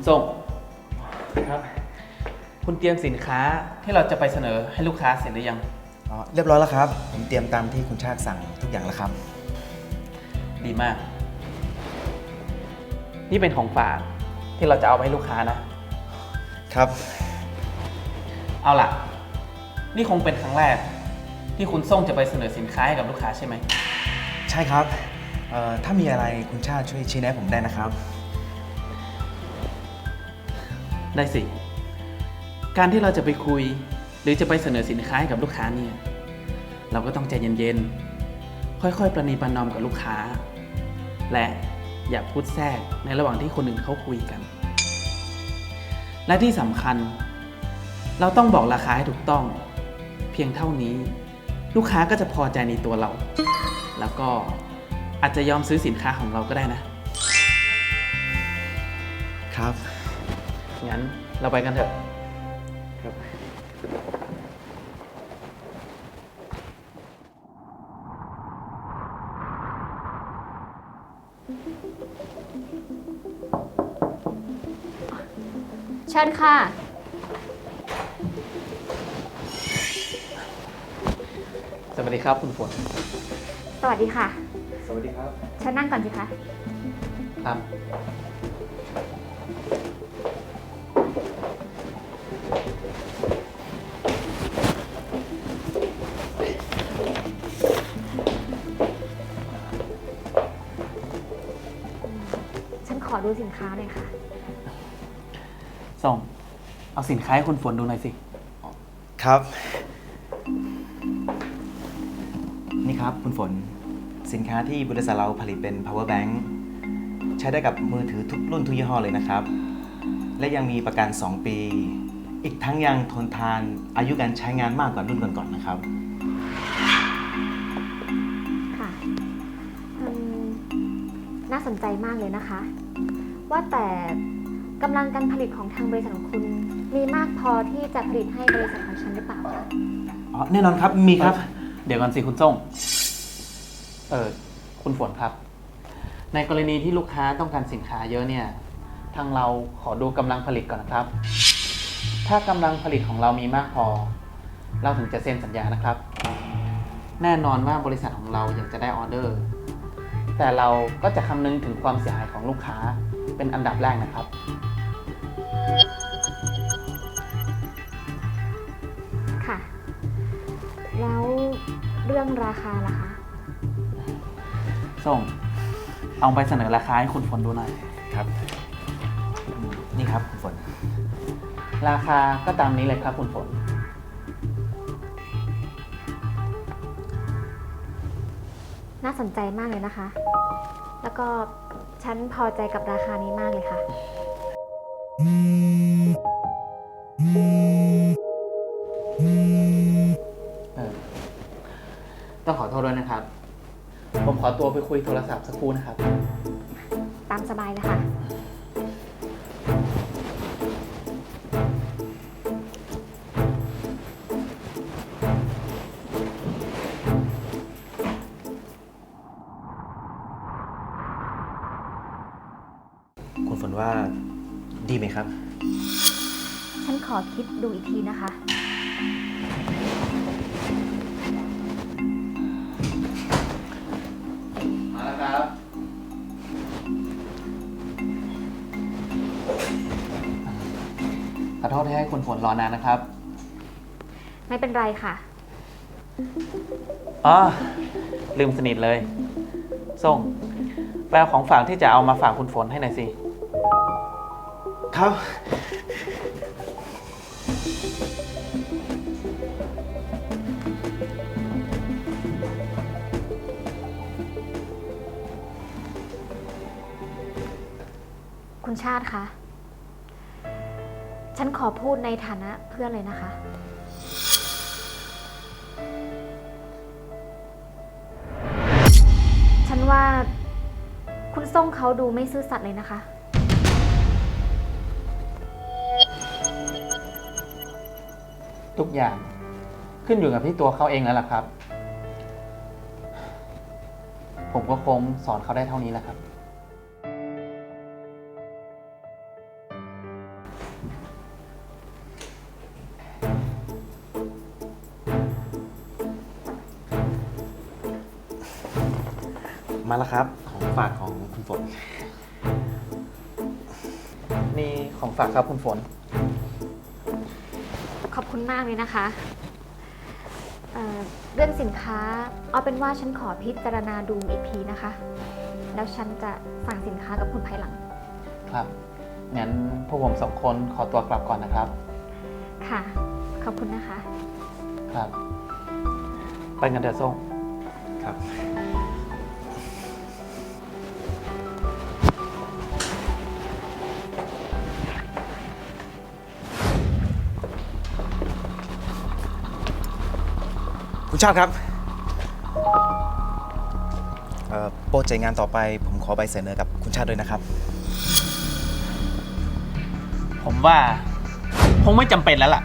คุณส่งครับ คุณเตรียมสินค้าที่เราจะไปเสนอให้ลูกค้าเสร็จหรือยัง อ๋อเรียบร้อยแล้วครับ ผมเตรียมตามที่คุณชาติสั่งทุกอย่างแล้วครับ ดีมาก นี่เป็นของฝากที่เราจะเอาไปให้ลูกค้านะ ครับ เอาล่ะ นี่คงเป็นครั้งแรก ที่คุณส่งจะไปเสนอสินค้าให้กับลูกค้าใช่ไหม ใช่ครับเอ่อถ้ามีอะไรคุณชาติช่วยชี้แนะผมได้นะครับ ได้สิ การที่เราจะไปคุย หรือจะไปเสนอสินค้าให้กับลูกค้าเนี่ย เราก็ต้องใจเย็นๆ ค่อยๆ ประนีประนอมกับลูกค้า และอย่าพูดแทรกในระหว่างที่คนอื่นเขาคุยกัน และที่สำคัญ เราต้องบอกราคาให้ถูกต้อง เพียงเท่านี้ ลูกค้าก็จะพอใจในตัวเรา แล้วก็อาจจะยอมซื้อสินค้าของเราก็ได้นะครับ เราไปกันเถอะครับเชิญค่ะ สวัสดีครับคุณฝนสวัสดีค่ะ สวัสดีครับเชิญนั่งก่อนสิคะ ครับ ดูสินค้าหน่อยค่ะ ส่ง เอาสินค้าให้คุณฝนดูหน่อยสิ ครับ นี่ครับคุณฝนสินค้าที่บริษัทเราผลิตเป็น power bank ใช้ได้กับมือถือทุกรุ่นทุกยี่ห้อเลยนะครับ และยังมีประกัน 2 ปี อีกทั้งยังทนทานอายุการใช้งานมากกว่ารุ่นก่อนๆนะครับ ค่ะอืมน่าสนใจมากเลยนะคะ ว่าแต่กำลังการผลิตของทางบริษัทของคุณ มีมากพอที่จะผลิตให้บริษัทของฉันหรือเปล่าคะอ๋อแน่นอนครับมีครับ เดี๋ยวก่อนสิคุณส่งเออคุณฝนครับ ในกรณีที่ลูกค้าต้องการสินค้าเยอะเนี่ย ทางเราขอดูกำลังผลิตก่อนนะครับ ถ้ากำลังผลิตของเรามีมากพอ เราถึงจะเซ็นสัญญานะครับ แน่นอนว่าบริษัทของเราอยากจะได้ออเดอร์ แต่เราก็จะคำนึงถึงความเสียหายของลูกค้า เป็นอันดับแรกนะครับ ค่ะ แล้วเรื่องราคาล่ะคะ ส่งเอาไปเสนอราคาให้คุณฝนดูหน่อยครับอืมนี่ครับคุณฝน ราคาก็ตามนี้เลยครับคุณฝน น่าสนใจมากเลยนะคะ แล้วก็ฉันพอใจกับราคานี้มากเลยค่ะ เออต้องขอโทษด้วยนะครับ ผมขอตัวไปคุยโทรศัพท์สักครู่นะครับ ตามสบายเลยค่ะ คุณฝนว่าดีไหมครับ ฉันขอคิดดูอีกทีนะคะ มาแล้วครับ ขอโทษที่ให้คุณฝนรอนานนะครับ ไม่เป็นไรค่ะ อ๋อ ลืมสนิทเลย ส่งแปลของฝากที่จะเอามาฝากคุณฝนให้หน่อยสิ ครับ คุณชาติคะ ฉันขอพูดในฐานะเพื่อนเลยนะคะ ฉันว่าคุณส่งเขาดูไม่ซื่อสัตย์เลยนะคะ ทุกอย่างขึ้นอยู่กับที่ตัวเขาเองแล้วล่ะครับ ผมก็คงสอนเขาได้เท่านี้แหละครับ มาแล้วครับ ของฝากของคุณฝน นี่ของฝากครับคุณฝน อบคุณมากเลยนะคะเอ่อเรื่องสินค้าเอาเป็นว่าฉันขอพิจารณาดูอีกทีนะคะ แล้วฉันจะสั่งสินค้ากับคุณภายหลังครับ งั้นพวกผมสองคนขอตัวกลับก่อนนะครับ ค่ะ ขอบคุณนะคะ ครับ ไปกันเถอะส้ม ครับ คุณชาติครับเอ่อโปรเจกต์งานต่อไป ผมขอใบเสนอกับคุณชาติด้วยนะครับ ผมว่าคงไม่จำเป็นแล้วล่ะ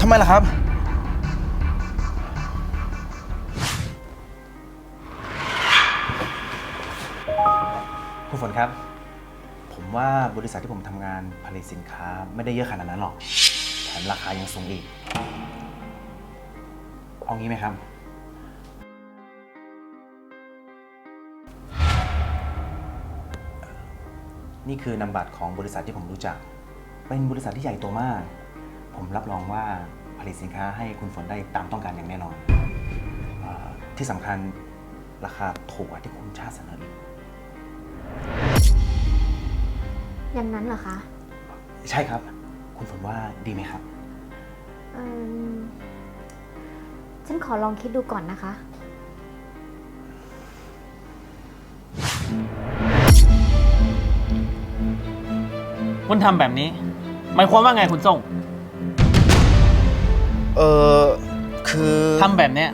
ทำไมล่ะครับ คุณฝนครับ ผมว่าบริษัทที่ผมทำงานผลิตสินค้าไม่ได้เยอะขนาดนั้นหรอก แถมราคายังสูงอีก เอางี้ไหมครับ นี่คือนามบัตรของบริษัทที่ผมรู้จัก เป็นบริษัทที่ใหญ่โตมาก ผมรับรองว่าผลิตสินค้าให้คุณฝนได้ตามต้องการอย่างแน่นอนเออที่สำคัญราคาถูกกว่าที่คุณชาติเสนออีก อย่างนั้นเหรอคะ ใช่ครับ คุณฝนว่าดีไหมครับ เอิ่ม ฉันขอลองคิดดูก่อนนะคะ คุณทำแบบนี้หมายความว่าไงคุณส่งเออคือทำแบบเนี้ย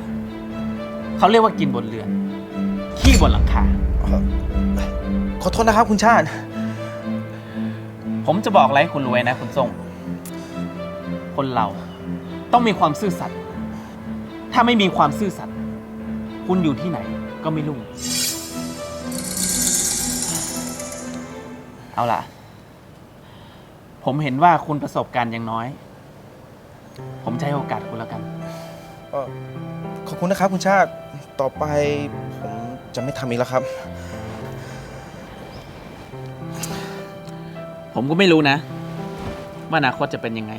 เขาเรียกว่ากินบนเรือน ขี้บนหลังคา ขอโทษนะครับคุณชาติ ผมจะบอกอะไรให้คุณรู้ไว้นะ คุณส่ง คนเราต้องมีความซื่อสัตย์ ถ้าไม่มีความซื่อสัตย์คุณอยู่ที่ไหนก็ไม่รุ่ง เอาล่ะ ผมเห็นว่าคุณประสบการณ์ยังน้อย ผมจะให้โอกาสคุณแล้วกัน เอ่อขอบคุณนะครับคุณชาติ ต่อไปผมจะไม่ทำอีกแล้วครับ ผมก็ไม่รู้นะว่าอนาคตจะเป็นยังไง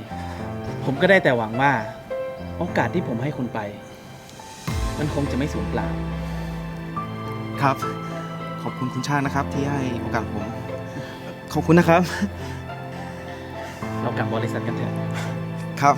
ผมก็ได้แต่หวังว่า โอกาสที่ผมให้คุณไป มันคงจะไม่สูญเปล่า ครับ ขอบคุณคุณชาตินะครับ ที่ให้โอกาสผม ขอบคุณนะครับ เรากลับบริษัทกันเถอะ ครับ